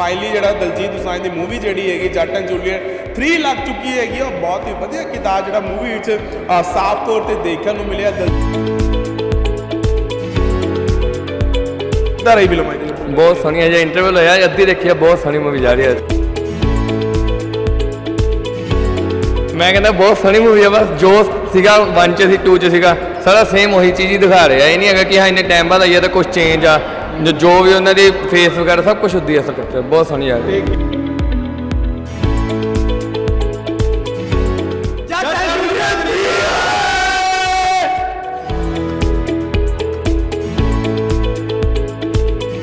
Finally ਜਿਹੜਾ ਦਲਜੀਤ ਦੋਸਾਂਝ ਦੀ movie ਜਿਹੜੀ ਹੈਗੀ, ਜੱਟ ਐਂਡ ਜੂਲੀਅਟ 3 ਲੱਗ ਚੁੱਕੀ ਹੈਗੀ ਔਰ ਬਹੁਤ ਹੀ ਵਧੀਆ ਕਿਰਦਾਰ ਜਿਹੜਾ ਮੂਵੀ ਵਿੱਚ ਸਾਫ਼ ਤੌਰ ਤੇ ਦੇਖਣ ਨੂੰ ਮਿਲਿਆ। ਦਲ ਕਿੱਦਾਂ ਰਹੀ ਫਿਲਮ ਆਈ ਬਹੁਤ ਸੋਹਣੀ ਹੈ, ਜੇ ਇੰਟਰਵਿਊ ਹੋਇਆ, ਅੱਧੀ ਦੇਖੀ ਆ, ਬਹੁਤ ਸੋਹਣੀ ਮੂਵੀ ਜਾ ਰਹੀ ਹੈ ਮੈਂ ਕਹਿੰਦਾ ਬਹੁਤ ਸੋਹਣੀ ਮੂਵੀ ਆ, ਬਸ ਜੋ ਸੀਗਾ 1 ਚ ਸੀ 2 ਚ ਸੀਗਾ, ਸਾਰਾ ਸੇਮ ਉਹੀ ਚੀਜ਼ ਹੀ ਦਿਖਾ ਰਿਹਾ। ਇਹ ਨਹੀਂ ਹੈਗਾ ਕਿ ਹਾਂ, ਇੰਨੇ ਟਾਈਮ ਬਾਅਦ ਆਈ ਹੈ ਤਾਂ ਕੁਝ ਚੇਂਜ ਆ। ਜੋ- ਵੀ ਉਹਨਾਂ ਦੀ ਫੇਸ ਵਗੈਰਾ ਸਭ ਕੁਝ ਉਦੀ ਹੈ ਸਕ੍ਰਿਪਟ ਬਹੁਤ ਸੋਹਣੀ ਆ ਰਹੀ ਹੈ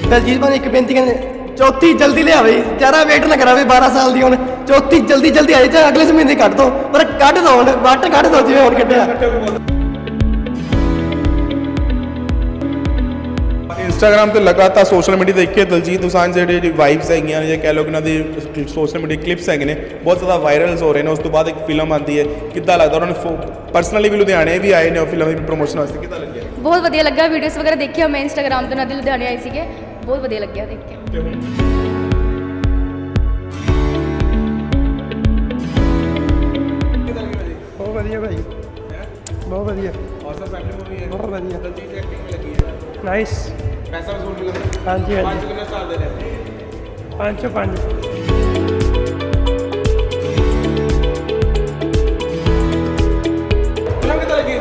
ਦਲਜੀਤ ਮਾਨ ਇੱਕ ਬੇਨਤੀ ਕਹਿੰਦੇ, ਚੌਥੀ ਜਲਦੀ ਲਿਆਵੇ, ਜ਼ਿਆਦਾ ਵੇਟ ਨਾ ਕਰਾਵੇ 12 ਸਾਲ ਦੀ ਹੁਣ। ਚੌਥੀ ਜਲਦੀ ਜਲਦੀ ਆਏ, ਚਾਹੇ ਅਗਲੇ ਮਹੀਨੇ ਕੱਢ ਦੋ, ਪਰ ਕੱਢ ਦੋ ਹੁਣ ਵੱਟ ਕੱਢ ਦੋ ਜਿਵੇਂ ਹੁਣ ਕੱਢਿਆ। ਇੰਸਟਾਗ੍ਰam ਤੇ ਲਗਾਤਾਰ ਸੋਸ਼ਲ ਮੀਡੀਆ ਦੇਖੀਏ ਦਲਜੀਤ ਦੋਸਾਂਝ ਦੇ ਜਿਹੜੀ ਵਾਈਬਸ ਹੈਗੀਆਂ ਨੇ ਜਾਂ ਕਹਿ ਲਓ ਕਿ ਉਹਨਾਂ ਦੀ ਸੋਸ਼ਲ ਮੀਡੀਆ ਕਲਿੱਪਸ ਹੈਗੇ ਨੇ ਬਹੁਤ ਜ਼ਿਆਦਾ ਵਾਇਰਲਸ ਹੋ ਰਹੇ ਨੇ। ਉਸ ਤੋਂ ਬਾਅਦ ਇੱਕ ਫਿਲਮ ਆਉਂਦੀ ਹੈ ਕਿੱਦਾਂ ਲੱਗਦਾ? ਉਹਨਾਂ ਨੇ ਪਰਸਨਲੀ ਵੀ ਲੁਧਿਆਣੇ ਵੀ ਆਏ ਨੇ ਉਹ ਫਿਲਮ ਦੀ ਪ੍ਰੋਮੋਸ਼ਨ ਵਾਸਤੇ ਕਿੱਦਾਂ ਲੱਗਿਆ? ਬਹੁਤ ਵਧੀਆ ਲੱਗਾ ਵੀਡੀਓਜ਼ ਵਗੈਰਾ ਦੇਖਿਆ ਮੈਂ ਇੰਸਟਾਗ੍ਰam ਤੇ ਨਾਦੀ ਲੁਧਿਆਣੇ ਆਏ ਸੀਗੇ। ਬਹੁਤ ਵਧੀਆ ਲੱਗਿਆ ਦੇਖ ਕੇ। ਤੇ ਵਧੀਆ ਭਾਈ ਬਹੁਤ ਵਧੀਆ। ਔਰ ਸਭ ਫੈਮਿਲੀ ਮੂਵੀ ਹੈ? ਬਹੁਤ ਵਧੀਆ। ਦਲਜੀਤ ਦੀ ਐਕਟਿੰਗ ਲੱਗੀ ਹੈ। ਨਾਈਸ ਪੈਸਾ ਵਸੂਲ ਮਿਲਦਾ। ਹਾਂਜੀ ਪੰਜ ਹਾਂਜੀ ਕਿੰਨੇ ਸਾਲ ਦੇ ਨੇ? ਪੰਜ ਚੋਂ ਪੰਜ। ਫਿਲਮ ਕਿੱਦਾਂ ਲੱਗੀ?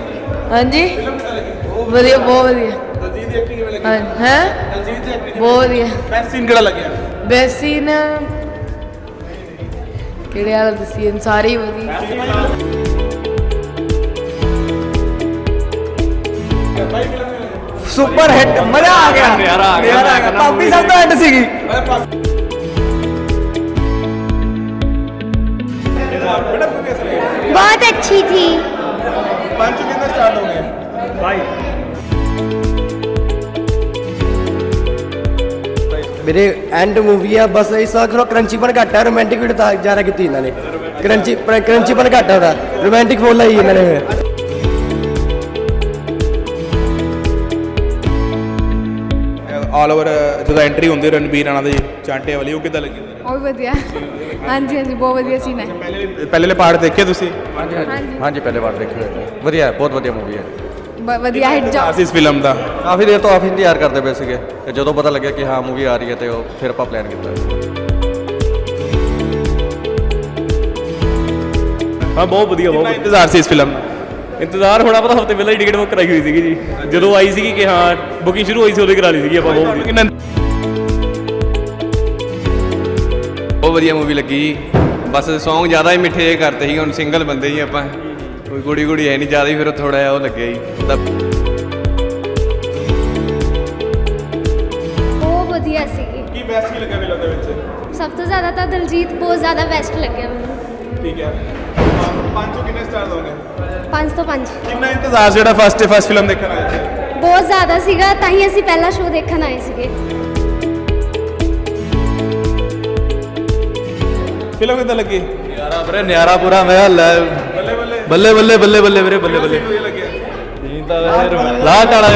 ਹਾਂਜੀ। ਫਿਲਮ ਕਿੱਦਾਂ ਲੱਗੀ? ਵਧੀਆ ਬਹੁਤ ਵਧੀਆ। ਦਲਜੀਤ ਦੀ ਐਕਟਿੰਗ ਕਿਵੇਂ ਲੱਗੀ? ਹੈ ਦਲਜੀਤ ਦੀ ਐਕਟਿੰਗ ਬਹੁਤ ਵਧੀਆ। ਬੈਸਟ ਸੀਨ ਕਿਹੜਾ ਲੱਗਿਆ? ਬੈਸੀਨ ਕਿਹੜੇ ਵਾਲਾ ਦਸੀਏ? ਸਾਰੇ ਹੀ ਵਧੀਆ। ਸੁਪਰ ਹਿੱਟ ਮਜ਼ਾ ਆ ਗਿਆ ਨਜ਼ਾਰਾ ਆ ਗਿਆ। ਨਜ਼ਾਰਾ ਆ ਗਿਆ ਪਾਪੀ ਸਭ ਤੋਂ ਹਿੱਟ ਸੀਗੀ ਬੜਾ ਕਿਵੇਂ ਲੱਗੀ बहुत अच्छी थी ਪੰਜ ਕਿੰਨੇ ਸਟਾਰਟ ਹੋ ਗਏ ਮੇਰੇ ਐਂਡ ਮੂਵੀ ਆ ਬਸ ਇਸ ਵਾਰ ਥੋੜਾ ਕਰੰਚੀਪਨ ਘੱਟ ਹੈ ਰੋਮਾਂਟਿਕ ਵੀਡੀਓ ਤਾਂ ਜ਼ਿਆਦਾ ਕੀਤੀ ਇਹਨਾਂ ਨੇ ਕਰੰਚੀ ਕਰੰਚੀਪਨ ਘੱਟ ਹੈ ਉਹਦਾ ਰੋਮਾਂਟਿਕ ਫੁੱਲ ਆਈ ਇਹਨਾਂ ਨੇ ਆਲ ਓਵਰ ਜਦੋਂ ਐਂਟਰੀ ਹੁੰਦੀ ਰਣਬੀਰ ਰਾਣਾ ਦੀ ਚਾਂਟੇ ਵਾਲੀ ਉਹ ਕਿੱਦਾਂ ਲੱਗੀ? ਉਹ ਵੀ ਵਧੀਆ। ਹਾਂਜੀ ਹਾਂਜੀ ਬਹੁਤ ਵਧੀਆ ਸੀਨ ਹੈ। ਪਹਿਲੇ ਪਹਿਲੇ ਪਾਰਟ ਦੇਖੇ ਤੁਸੀਂ? ਹਾਂਜੀ ਹਾਂਜੀ। ਪਹਿਲੇ ਵਾਰ ਦੇਖੀ ਹੋਈ ਹੈ। ਵਧੀਆ ਹੈ ਬਹੁਤ ਵਧੀਆ ਮੂਵੀ ਹੈ। ਬ- ਵਧੀਆ ਹਿੱਟ ਜਾ ਇਸ ਫਿਲਮ ਦਾ। ਕਾਫੀ ਦੇਰ ਤੋਂ ਆਫਿਸ ਇੰਤਜ਼ਾਰ ਕਰਦੇ ਪਏ ਸੀਗੇ ਤੇ ਜਦੋਂ ਪਤਾ ਲੱਗਿਆ ਕਿ ਹਾਂ ਮੂਵੀ ਆ ਰਹੀ ਹੈ ਤੇ ਉਹ ਫਿਰ ਆਪਾਂ ਪਲਾਨ ਕੀਤਾ। ਹਾਂ ਬਹੁਤ ਵਧੀਆ ਬਹੁਤ ਇੰਤਜ਼ਾਰ ਸੀ ਇਸ ਫਿਲਮ ਦਾ? ਇੰਤਜ਼ਾਰ ਹੋਣਾ ਪਤਾ ਹਫ਼ਤੇ ਪਹਿਲਾਂ ਹੀ ਟਿਕਟ ਬੁੱਕ ਕਰਾਈ ਹੋਈ ਸੀਗੀ ਜੀ। ਜਦੋਂ ਆਈ ਸੀਗੀ ਕਿ ਹਾਂ ਬੁਕਿੰਗ ਸ਼ੁਰੂ ਹੋਈ ਸੀ ਉਦੋਂ ਹੀ ਕਰਾ ਲਈ ਸੀਗੀ ਆਪਾਂ ਹੋਮ ਦੀ ਬਹੁਤ ਵਧੀਆ ਮੂਵੀ ਲੱਗੀ। ਬਸ Song ਜ਼ਿਆਦਾ ਹੀ ਮਿੱਠੇ ਕਰਤੇ ਸੀ ਹੁਣ ਸਿੰਗਲ ਬੰਦੇ ਹੀ ਆਪਾਂ। ਕੋਈ ਗੋੜੀ ਗੋੜੀ ਹੈ ਨਹੀਂ ਜ਼ਿਆਦਾ ਹੀ ਫਿਰ ਥੋੜਾ ਜਿਹਾ ਉਹ ਲੱਗਿਆ ਜੀ। ਤਾਂ ਬਹੁਤ ਵਧੀਆ ਸੀਗੀ। ਕੀ ਬੈਸਟ ਕੀ ਲੱਗਾ ਮੇਲਾ ਦੇ ਵਿੱਚ? ਸਭ ਤੋਂ ਜ਼ਿਆਦਾ ਤਾਂ ਦਲਜੀਤ ਬਹੁਤ ਜ਼ਿਆਦਾ ਬੈਸਟ ਲੱਗਿਆ ਮੈਨੂੰ। ਠੀਕ ਹੈ। ਬਹੁਤ ਜ਼ਿਆਦਾ ਸੀਗਾ ਤਾਂ ਹੀ ਅਸੀਂ ਪਹਿਲਾ ਸ਼ੋਅ ਦੇਖਣ ਆਏ ਸੀਗੇ। ਫਿਲਮ ਕਿਦਾਂ ਲੱਗੀ? ਨਿਆਰਾ ਵੀਰੇ ਨਿਆਰਾ ਪੂਰਾ ਮੈਂ ਲੈ ਬੱਲੇ ਬੱਲੇ। ਬੱਲੇ ਬੱਲੇ ਬੱਲੇ ਬੱਲੇ ਵੀਰੇ ਬੱਲੇ ਬੱਲੇ। ਲਾਸਟ ਵਾਲਾ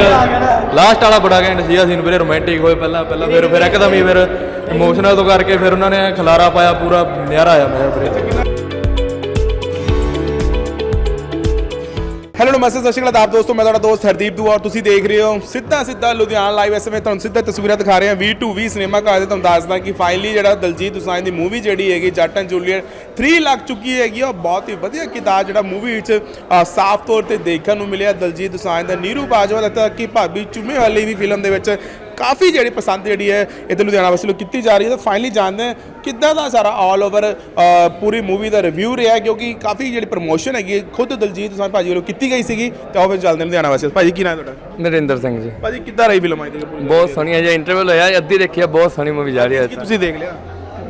ਲਾਸਟ ਵਾਲਾ ਬੜਾ ਘੈਂਟ ਸੀਗਾ ਸੀਨ ਵੀਰੇ ਰੋਮਾਂਟਿਕ ਹੋਏ ਪਹਿਲਾਂ ਪਹਿਲਾਂ ਫਿਰ ਫਿਰ ਇੱਕਦਮ ਹੀ ਫਿਰ ਇਮੋਸ਼ਨਲ ਤੋਂ ਕਰਕੇ ਫਿਰ ਉਹਨਾਂ ਨੇ ਖਲਾਰਾ ਪਾਇਆ ਪੂਰਾ ਨਿਆਰਾ ਆਇਆ ਮੈਂ ਵੀਰੇ। ਹੈਲੋ ਨਮਸਤੇ, ਸਤਿ ਸ਼੍ਰੀ ਅਕਾਲ ਆਪ ਦੋਸਤੋ, ਮੈਂ ਤੁਹਾਡਾ ਦੋਸਤ ਹਰਦੀਪ ਦੂ ਔਰ ਤੁਸੀਂ ਦੇਖ ਰਹੇ ਹੋ ਸਿੱਧਾ ਸਿੱਧਾ ਲੁਧਿਆਣਾ ਲਾਈਵ ਇਸ ਸਮੇਂ ਤੁਹਾਨੂੰ ਸਿੱਧਾ ਤਸਵੀਰਾਂ ਦਿਖਾ ਰਹੇ ਹਾਂ V2V ਸਿਨੇਮਾ ਘਰ ਦੇ, ਤੁਹਾਨੂੰ ਦੱਸਦਾ ਕਿ ਫਾਈਨਲੀ ਜਿਹੜਾ ਦਲਜੀਤ ਦੋਸਾਂਝ ਦੀ ਮੂਵੀ ਜਿਹੜੀ ਹੈਗੀ, ਜੱਟ ਐਂਡ ਜੂਲੀਅਟ 3 ਲੱਖ ਚੁੱਕੀ ਹੈਗੀ ਔਰ ਬਹੁਤ ਹੀ ਵਧੀਆ ਕਿਤਾਬ ਜਿਹੜਾ ਮੂਵੀ ਵਿੱਚ ਸਾਫ਼ ਤੌਰ ਤੇ ਦੇਖਣ ਨੂੰ ਮਿਲਿਆ ਦਲਜੀਤ ਦੋਸਾਂਝ ਦਾ। ਨੀਰੂ ਬਾਜਵਾ ਦਾ ਕਿ ਭਾਬੀ ਚੁੰਮੇ ਵਾਲੀ ਵੀ ਫਿਲਮ ਦੇ ਵਿੱਚ ਕਾਫੀ ਜਿਹੜੀ ਪਸੰਦ ਜਿਹੜੀ ਹੈ ਇੱਥੇ ਲੁਧਿਆਣਾ ਵਾਸੀ ਨੂੰ ਕੀਤੀ ਜਾ ਰਹੀ ਹੈ। ਤਾਂ ਫਾਈਨਲੀ ਜਾਣਦੇ ਹਾਂ ਕਿੱਦਾਂ ਦਾ ਸਾਰਾ ਆਲ ਓਵਰ ਪੂਰੀ ਮੂਵੀ ਦਾ ਰਿਵਿਊ ਰਿਹਾ ਕਿਉਂਕਿ ਕਾਫੀ ਜਿਹੜੀ ਪ੍ਰੋਮੋਸ਼ਨ ਹੈਗੀ ਖੁਦ ਦਲਜੀਤ ਦੋਸਾਂਝ ਭਾਜੀ ਵੱਲੋਂ ਕੀਤੀ ਗਈ ਸੀਗੀ। ਤਾਂ ਉਹ ਫਿਰ ਚੱਲਦੇ ਲੁਧਿਆਣਾ ਵਾਸੀ ਭਾਜੀ ਕੀ ਨਾਮ ਤੁਹਾਡਾ? ਨਰਿੰਦਰ ਸਿੰਘ ਜੀ। ਭਾਜੀ ਕਿੱਦਾਂ ਰਹੀ ਫਿਲਮ ਆਈ ਤੁਹਾਡੀ ਬਹੁਤ ਸੋਹਣੀ ਹੈ ਜੇ ਇੰਟਰਵਿਊ ਹੋਇਆ ਅੱਧੀ ਦੇਖੀ ਹੈ ਬਹੁਤ ਸੋਹਣੀ ਮੂਵੀ ਜਾ ਰਹੀ ਹੈ ਤੁਸੀਂ ਦੇਖ ਲਿਆ?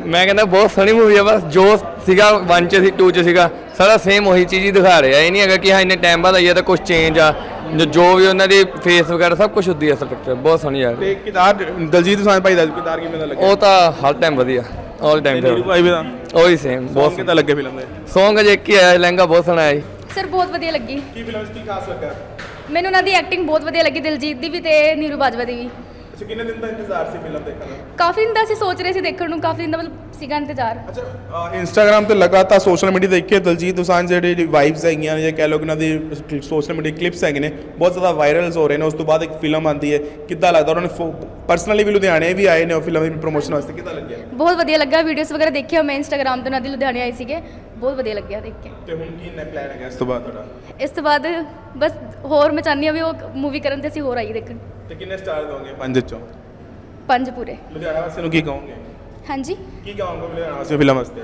ਮੈਂ ਕਹਿੰਦਾ ਬਹੁਤ ਸੋਹਣੀ ਮੂਵੀ ਹੈ ਬਸ ਜੋ ਸੀਗਾ 1 ਚ ਸੀ 2 ਚ ਸੀਗਾ ਸਾਰਾ ਸੇਮ ਉਹੀ ਚੀਜ਼ ਹੀ ਦਿਖਾ ਰਿਹਾ। ਇਹ ਨਹੀਂ ਹੈਗਾ ਕਿ ਹਾਂ ਇੰਨੇ ਟਾਈਮ ਬਾਅਦ ਆਈ ਹੈ ਤਾਂ ਕੁਝ ਚੇਂਜ ਆ। ਜੋ- ਵੀ ਉਹਨਾਂ ਦੀ ਫੇਸ ਵਗੈਰਾ ਸਭ ਕੁਝ ਉਦੀ ਹੈ ਸਕ੍ਰਿਪਟ ਬਹੁਤ ਸੋਹਣੀ ਆ ਤੇ ਕਿਰਦਾਰ ਦਲਜੀਤ ਦੋਸਾਂਝ ਭਾਈ ਦਾ ਕਿਰਦਾਰ ਕਿਵੇਂ ਦਾ ਲੱਗਿਆ? ਉਹ ਤਾਂ ਹਰ ਟਾਈਮ ਵਧੀਆ ਆਲ ਟਾਈਮ ਨੀਰੂ ਭਾਈ ਦਾ ਉਹੀ ਸੇਮ ਬਹੁਤ ਬਹੁਤ ਕਿੱਦਾਂ ਲੱਗੇ ਫਿਲਮ ਦੇ? ਸੌਂਗ ਜੇ ਕੀ ਆਇਆ ਲਹਿੰਗਾ ਬਹੁਤ ਸੋਹਣਾ ਆਇਆ ਜੀ। ਸਰ ਬਹੁਤ ਵਧੀਆ ਲੱਗੀ। ਕੀ ਫਿਲਮ ਵਿੱਚ ਕੀ ਖਾਸ ਲੱਗਾ ਮੈਨੂੰ ਉਹਨਾਂ ਦੀ ਐਕਟਿੰਗ ਬਹੁਤ ਵਧੀਆ ਲੱਗੀ ਦਿਲਜੀਤ ਦੀ ਵੀ ਤੇ ਨੀਰੂ ਬਾਜਵਾ ਦੀ ਵੀ। ਅੱਛਾ ਕਿੰਨੇ ਦਿਨ ਦਾ ਇੰਤਜ਼ਾਰ ਸੀ ਫਿਲਮ ਦੇਖਣ ਦਾ? ਕਾਫੀ ਦਿਨ ਦਾ ਅਸੀਂ ਸੋਚ ਰਹੇ ਸੀ ਦੇਖਣ ਨੂੰ ਕਾਫੀ ਦਿਨ ਦਾ ਮਤਲਬ ਸੀਗਾ ਇੰਤਜ਼ਾਰ। ਅੱਛਾ। ਇੰਸਟਾਗ੍ਰam ਤੇ ਲਗਾਤਾਰ ਸੋਸ਼ਲ ਮੀਡੀਆ ਦੇਖੇ ਦਲਜੀਤ ਦੋਸਾਂਝ ਜਿਹੜੇ ਵਾਈਬਸ ਹੈਗੀਆਂ ਨੇ ਜਾਂ ਕਹਿ ਲਓ ਕਿ ਉਹਨਾਂ ਦੀ ਸੋਸ਼ਲ ਮੀਡੀਆ ਕਲਿੱਪਸ ਹੈਗੇ ਨੇ ਬਹੁਤ ਜ਼ਿਆਦਾ ਵਾਇਰਲਸ ਹੋ ਰਹੇ ਨੇ। ਉਸ ਤੋਂ ਬਾਅਦ ਇੱਕ ਫਿਲਮ ਆਉਂਦੀ ਹੈ ਕਿੱਦਾਂ ਲੱਗਦਾ? ਉਹਨਾਂ ਨੇ ਪਰਸਨਲੀ ਵੀ ਲੁਧਿਆਣੇ ਵੀ ਆਏ ਨੇ ਉਹ ਫਿਲਮ ਦੀ ਪ੍ਰੋਮੋਸ਼ਨ ਵਾਸਤੇ ਕਿੱਦਾਂ ਲੱਗਿਆ? ਬਹੁਤ ਵਧੀਆ ਲੱਗਾ ਵੀਡੀਓਜ਼ ਵਗੈਰਾ ਦੇਖਿਆ ਮੈਂ ਇੰਸਟਾਗ੍ਰਾਮ ਤੋਂ ਨਦੀ ਲੁਧਿਆਣੇ ਆਏ ਸੀਗੇ ਬਹੁਤ ਵਧੀਆ ਲੱਗਿਆ ਦੇਖ ਕੇ। ਤੇ ਹੁਣ ਕੀ ਨੇ ਪਲਾਨ ਹੈਗਾ ਇਸ ਤੋਂ ਬਾਅਦ ਤੁਹਾਡਾ? ਇਸ ਤੋਂ ਬਾਅਦ ਬਸ ਹੋਰ ਮੈਂ ਚਾਹੁੰਦੀ ਹਾਂ ਵੀ ਉਹ ਮੂਵੀ ਕਰਨ ਤੇ ਅਸੀਂ ਹੋਰ ਆਈਏ ਦੇਖਣ। ਤੇ ਕਿੰਨੇ ਸਟਾਰ ਦੋਗੇ ਪੰਜ ਚੋਂ ਪੰਜ ਪੂਰੇ। ਲੁਧਿਆਣਾ ਵਾਸੀਆਂ ਨੂੰ ਕੀ ਕਹੋਗੇ? ਹਾਂਜੀ। ਕੀ ਕਹੋਗੇ ਲੁਧਿਆਣਾ ਵਾਸੀਆਂ ਫਿਲਮ ਵਾਸਤੇ?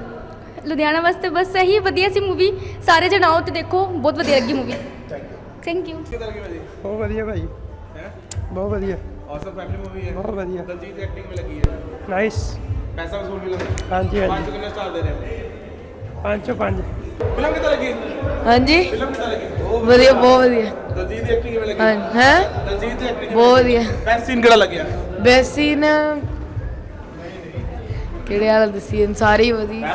ਲੁਧਿਆਣਾ ਵਾਸਤੇ ਬਸ ਇਹੀ ਵਧੀਆ ਸੀ ਮੂਵੀ ਸਾਰੇ ਜਣ ਆਓ ਤੇ ਦੇਖੋ ਬਹੁਤ ਵਧੀਆ ਲੱਗੀ ਮੂਵੀ ਥੈਂਕ ਯੂ ਕਿੱਦਾਂ ਲੱਗੀ ਭਾਜੀ? ਬਹੁਤ ਵਧੀਆ ਭਾਈ ਹੈ? ਬਹੁਤ ਵਧੀਆ। ਔਸਮ ਫੈਮਿਲੀ ਮੂਵੀ ਹੈ। ਬਹੁਤ ਵਧੀਆ। ਦਲਜੀਤ ਐਕਟਿੰਗ ਵੀ ਲੱਗੀ ਹੈ। ਨਾਈਸ ਪੈਸਾ ਵਸੂਲ ਵੀ ਲੱਗਾ। ਹਾਂਜੀ ਹਾਂਜੀ। ਪੰਜ ਕਿੰਨੇ ਸਟਾਰ ਦੇ ਰਹੇ ਪੰਜ ਚੋਂ ਪੰਜ। ਫਿਲਮ ਕਿੱਦਾਂ ਲੱਗੀ? ਹਾਂਜੀ। ਫਿਲਮ ਕਿੱਦਾਂ ਲੱਗੀ? ਵਧੀਆ ਬਹੁਤ ਵਧੀਆ। ਦਲਜੀਤ ਦੀ ਐਕਟਿੰਗ ਕਿਵੇਂ ਲੱਗੀ। ਹੈ ਦਲਜੀਤ ਦੀ ਐਕਟਿੰਗ ਬਹੁਤ ਵਧੀਆ। ਬੈਸਟ ਸੀਨ ਕਿਹੜਾ ਲੱਗਿਆ? ਬੈਸੀਨ ਕਿਹੜੇ ਵਾਲਾ ਦਸੀ ਸਾਰੇ ਹੀ ਵਧੀਆ।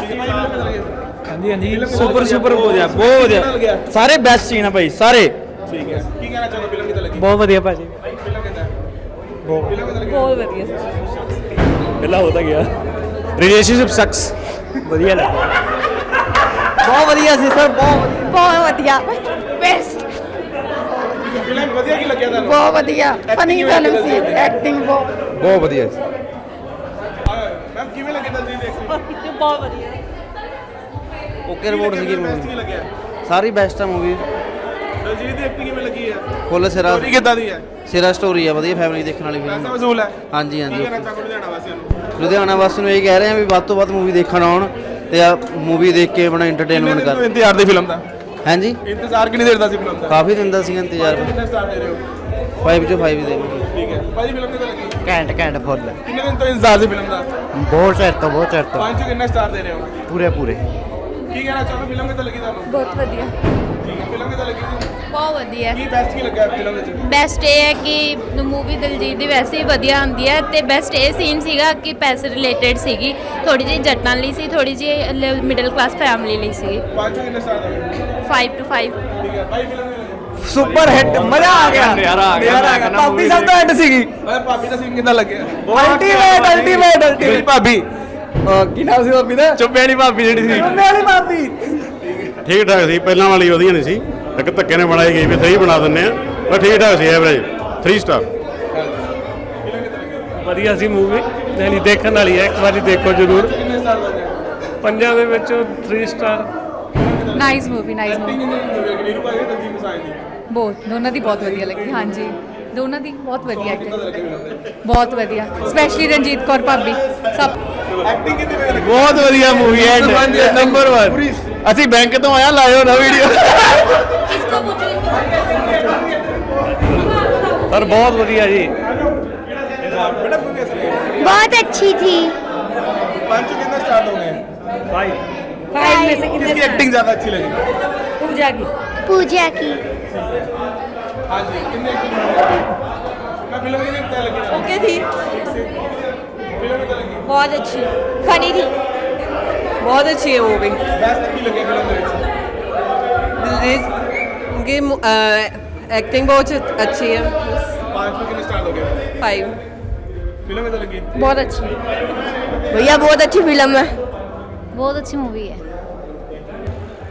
ਹਾਂਜੀ ਹਾਂਜੀ। ਸੁਪਰ ਸੁਪਰ ਵਧੀਆ ਬਹੁਤ ਵਧੀਆ। ਸਾਰੇ ਬੈਸਟ ਸੀਨ ਆ ਭਾਈ ਸਾਰੇ। ਠੀਕ ਹੈ। ਕੀ ਕਹਿਣਾ ਚਾਹੁੰਦੇ ਫਿਲਮ ਕਿੱਦਾਂ ਲੱਗੀ? ਬਹੁਤ ਵਧੀਆ ਭਾਜੀ। ਬਹੁਤ ਫਿਲਮ ਕਿੱਦਾਂ ਲੱਗੀ ਬਹੁਤ ਵਧੀਆ ਪਹਿਲਾਂ ਹੋ ਤਾਂ ਗਿਆ ਰਿਲੇਸ਼ਨਸ਼ਿਪ ਸਕਸ ਵਧੀਆ ਲੱਗਾ ਬਹੁਤ ਵਧੀਆ ਸੀ ਸਰ ਬਹੁਤ ਬਹੁਤ ਵਧੀਆ ਬੈਸਟ ਫਿਲਮ ਵਧੀਆ ਕੀ ਲੱਗਿਆ ਤੁਹਾਨੂੰ ਬਹੁਤ ਵਧੀਆ ਫਨੀ ਫਿਲਮ ਸੀ ਐਕਟਿੰਗ ਬਹੁਤ ਬਹੁਤ ਵਧੀਆ ਸੀ ਮੈਮ ਕਿਵੇਂ ਲੱਗੀ ਦਲਜੀਤ ਦੀ ਐਕਟਿੰਗ ਬਹੁਤ ਵਧੀਆ ਓਕੇ ਰਿਪੋਰਟ ਸੀਗੀ ਬੈਸਟ ਕੀ ਲੱਗਿਆ ਸਾਰੀ ਬੈਸਟ ਆ ਮੂਵੀ ਦਲਜੀਤ ਦੀ ਐਕਟਿੰਗ ਕਿਵੇਂ ਲੱਗੀ ਹੈ? ਫੁੱਲ ਸਿਰਾ ਸਟੋਰੀ ਕਿੱਦਾਂ ਦੀ ਹੈ? ਸਿਰਾ ਸਟੋਰੀ ਆ ਵਧੀਆ ਫੈਮਿਲੀ ਦੇਖਣ ਵਾਲੀ ਪੈਸਾ ਫਿਲਮ ਵਸੂਲ ਹੈ। ਹਾਂਜੀ ਕੀ ਹਾਂਜੀ ਕਹਿਣਾ ਚਾਹੁੰਦੇ ਲੁਧਿਆਣਾ ਵਾਸੀਆਂ ਨੂੰ? ਲੁਧਿਆਣਾ ਵਾਸੀ ਨੂੰ ਇਹ ਕਹਿ ਰਹੇ ਆ ਵੀ ਵੱਧ ਤੋਂ ਵੱਧ ਮੂਵੀ ਦੇਖਣ ਆਉਣ ਤੇ ਆ ਮੂਵੀ ਦੇਖ ਕੇ ਆਪਣਾ ਐਂਟਰਟੇਨਮੈਂਟ ਕਰ ਇੰਤਜ਼ਾਰ ਦੀ ਫਿਲਮ ਦਾ? ਹਾਂਜੀ? ਇੰਤਜ਼ਾਰ ਕਿੰਨੀ ਦੇਰ ਦਾ ਸੀ ਫਿਲਮ ਦਾ? ਕਾਫੀ ਦਿਨ ਦਾ ਸੀ ਇੰਤਜ਼ਾਰ। ਕਿੰਨੇ ਸਟਾਰ ਦੇ ਰਹੇ ਹੋ? 5 ਚੋਂ 5 ਦੇ ਠੀਕ ਹੈ। ਭਾਜੀ ਫਿਲਮ ਕਿੱਦਾਂ ਲੱਗੀ? ਘੈਂਟ ਘੈਂਟ ਫੁੱਲ। ਕਿੰਨੇ ਦਿਨ ਤੋਂ ਇੰਤਜ਼ਾਰ ਸੀ ਫਿਲਮ ਦਾ? ਬਹੁਤ ਚਿਰ ਤੋਂ ਬਹੁਤ ਚਿਰ ਤੋਂ। ਪੰਜ ਚੋਂ ਕਿੰਨੇ ਸਟਾਰ ਦੇ ਰਹੇ ਹੋ? ਪੂਰੇ ਪੂਰੇ। ਕੀ ਕਹਿਣਾ ਚਾਹੁੰਦੇ ਫਿਲਮ ਕਿੱਦਾਂ ਲੱਗੀ ਤੁਹਾਨੂੰ? ਬਹੁਤ ਵਧੀਆ। ਠੀਕ ਹੈ ਫਿਲਮ ਕਿੱਦਾਂ ਲੱਗੀ? ਜੀ? ਬਹੁਤ ਵਧੀਆ। ਕੀ ਬੈਸਟ ਕੀ ਲੱਗਾ ਫਿਲਮ ਵਿੱਚ? ਬੈਸਟ ਇਹ ਹੈ ਕਿ ਮੂਵੀ ਦਿਲਜੀਤ ਦੀ ਵੈਸੇ ਹੀ ਵਧੀਆ ਹੁੰਦੀ ਹੈ ਤੇ ਬੈਸਟ ਇਹ ਸੀਨ ਸੀਗਾ ਕਿ ਪੈਸੇ ਰਿਲੇਟਡ ਸੀਗੀ। ਥੋੜੀ ਜਿਹੀ ਜੱਟਾਂ ਲਈ ਸੀ ਥੋੜੀ ਜਿਹੀ ਮਿਡਲ ਕਲਾਸ ਫੈਮਿਲੀ ਲਈ ਪੰਜ ਕਿੰਨੇ ਦੋਗੇ 5 ਟੂ 5 ਠੀਕ ਹੈ ਭਾਈ ਫਿਲਮ ਕਿਵੇਂ ਲੱਗੀ? ਸੁਪਰ ਹਿੱਟ ਮਜ਼ਾ ਆ ਗਿਆ। ਨਜ਼ਾਰਾ ਆ ਗਿਆ, ਨਜ਼ਾਰਾ ਆ ਗਿਆ। ਭਾਬੀ ਸਭ ਤੋਂ ਹਿੱਟ ਸੀਗੀ। ਓਏ ਭਾਬੀ ਦਾ ਸੀਨ ਕਿੱਦਾਂ ਲੱਗਿਆ? ਅਲਟੀਮੇਟ ਅਲਟੀਮੇਟ ਅਲਟੀਮੇਟ ਭਾਬੀ। ਕੀ ਨਾਮ ਸੀ ਭਾਬੀ ਦਾ? ਚੁੱਪੇ ਵਾਲੀ ਭਾਬੀ ਜਿਹੜੀ ਸੀ। ਚੁੰਮੇ ਵਾਲੀ ਭਾਬੀ। ਠੀਕ ਠਾਕ ਸੀ ਪਹਿਲਾਂ ਵਾਲੀ ਵਧੀਆ ਨਹੀਂ ਸੀ। ਇੱਕ ਧੱਕੇ ਨੇ ਬਣਾਈ ਗਈ ਵੀ ਸਹੀ ਬਣਾ ਦਿੰਨੇ ਆ। ਪਰ ਠੀਕ ਠਾਕ ਸੀ ਐਵਰੇਜ 3 ਸਟਾਰ ਵਧੀਆ ਸੀ ਮੂਵੀ ਨਹੀਂ ਦੇਖਣ ਵਾਲੀ ਹੈ ਇੱਕ ਵਾਰੀ ਦੇਖੋ ਜਰੂਰ। ਪੰਜਾਂ ਦੇ ਵਿੱਚੋਂ 3 star nice movie nice movie ਬਹੁਤ ਦੋਨਾਂ ਦੀ ਬਹੁਤ ਵਧੀਆ ਲੱਗੀ ਹਾਂਜੀ। ਦੋਨਾਂ ਦੀ ਬਹੁਤ ਵਧੀਆ ਕਿੱਦਾਂ ਐਕਟਿੰਗ ਲੱਗੀ ਫਿਲਮ ਦੇ ਬਹੁਤ ਵਧੀਆ ਸਪੈਸ਼ਲੀ ਰਣਜੀਤ ਕੌਰ ਭਾਬੀ ਸਭ ਐਕਟਿੰਗ ਕਿੰਨੀ ਵਧੀਆ ਲੱਗੀ ਬਹੁਤ ਵਧੀਆ ਮੂਵੀ ਹੈ ਨੰਬਰ 1 ਅਸੀਂ ਬੈਂਕ ਤੋਂ ਆਇਆ ਲਾਇਓ ਨਾ ਵੀਡੀਓ ਸਰ ਬਹੁਤ ਵਧੀਆ ਜੀ ਬੇਟਾ ਤੂੰ ਕਿਸ ਲਈ बहुत अच्छी थी ਪੰਜ ਚੋਂ ਕਿੰਨੇ ਸਟਾਰ ਦੋਗੇ ਭਾਈ फाइव में से किसकी एक्टिंग ज्यादा अच्छी लगी पूजा की पूजा की हाँ जी कितने एक्टिंग मैं फिल्म की नहीं लगी ना ओके थी फिल्म में लगी बहुत अच्छी फनी थी बहुत अच्छी है वो भी बेस्ट की लगी फिल्म ਦੇ ਵਿੱਚ दिलजीत उनकी एक्टिंग बहुत अच्छी है पांच में कितने स्टार दोगे फाइव फिल्म में लगी बहुत अच्छी भैया बहुत अच्छी फिल्म है बहुत अच्छी मूवी है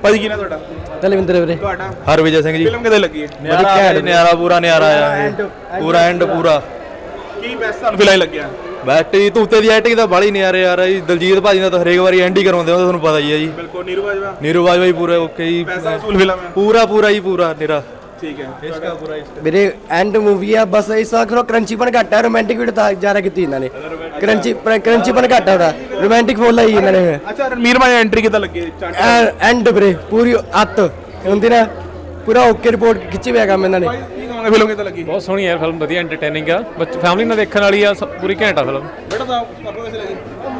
ਭਾਜੀ ਕੀ ਨਾ ਤੁਹਾਡਾ? ਦਲਵਿੰਦਰ ਵੀਰੇ। ਤੁਹਾਡਾ? ਹਰਵਿਜੇ ਸਿੰਘ ਜੀ। ਫਿਲਮ ਕਿਤੇ ਲੱਗੀ ਹੈ? ਨਿਆਰਾ ਜੀ, ਨਿਆਰਾ ਪੂਰਾ ਨਿਆਰਾ ਆਇਆ ਇਹ। ਪੂਰਾ ਐਂਡ ਪੂਰਾ। ਕੀ ਬੈਸਟ ਤੁਹਾਨੂੰ ਫਿਲਮ ਲੱਗਿਆ? ਬੈਟਰੀ ਤੂਤੇ ਦੀ ਐਕਟਿੰਗ ਤਾਂ ਬਾਲੀ ਨਿਆਰੇ ਆ ਰਹੀ ਦਲਜੀਤ ਭਾਜੀ ਦਾ ਤਾਂ ਹਰੇਕ ਵਾਰੀ ਐਂਡ ਹੀ ਕਰਵਾਉਂਦੇ ਉਹ ਤੁਹਾਨੂੰ ਪਤਾ ਹੀ ਹੈ ਜੀ। ਬਿਲਕੁਲ ਨੀਰੂ ਬਾਜਵਾ। ਨੀਰੂ ਬਾਜਵਾ ਜੀ ਪੂਰੇ ਓਕੇ ਜੀ। ਪੈਸਾ ਵਸੂਲ ਫਿਲਮ ਹੈ। ਪੂਰਾ ਪੂਰਾ ਹੀ ਪੂਰਾ ਨਿਰਾ ਠੀਕ ਹੈ। ਇਸਕਾ ਪੂਰਾ ਵੀਰੇ ਐਂਡ ਮੂਵੀ ਆ ਬਸ ਇਸ ਵਾਰ ਥੋੜਾ ਕਰੰਚੀਪਨ ਘੱਟ ਹੈ ਰੋਮਾਂਟਿਕ ਵੀ ਤਾਂ ਜ਼ਿਆਦਾ ਕੀਤੀ ਇਹਨਾਂ ਨੇ। ਕਰੰਚੀ ਕਰੰਚੀਪਨ ਘੱਟ ਹੈ ਉਹਦਾ। ਰੋਮਾਂਟਿਕ ਫੁੱਲ ਆਈ ਇਹਨਾਂ ਨੇ। ਅੱਛਾ ਰਣਮੀਰ ਮਾਇਆ ਐਂਟਰੀ ਕਿੱਦਾਂ ਲੱਗੀ? ਚਾਂਟ ਐਂਡ ਵੀਰੇ ਪੂਰੀ ਅੱਤ। ਹੁੰਦੀ ਨਾ ਪੂਰਾ ਓਕੇ ਰਿਪੋਰਟ ਖਿੱਚੀ ਹੋਇਆ ਕੰਮ ਇਹਨਾਂ ਨੇ। ਕੀ ਕਹੋਗੇ ਫਿਲਮ ਕਿੱਦਾਂ ਲੱਗੀ? ਬਹੁਤ ਸੋਹਣੀ ਹੈ ਫਿਲਮ ਵਧੀਆ ਐਂਟਰਟੇਨਿੰਗ ਆ। ਬੱਚ ਫੈਮਿਲੀ ਨਾਲ ਦੇਖਣ ਵਾਲੀ ਆ ਪੂਰੀ ਘੈਂਟ ਆ ਫਿਲਮ। ਬੇਟਾ ਤਾਂ ਤੁਹਾਨੂੰ ਕਿਵੇਂ ਲੱਗੀ।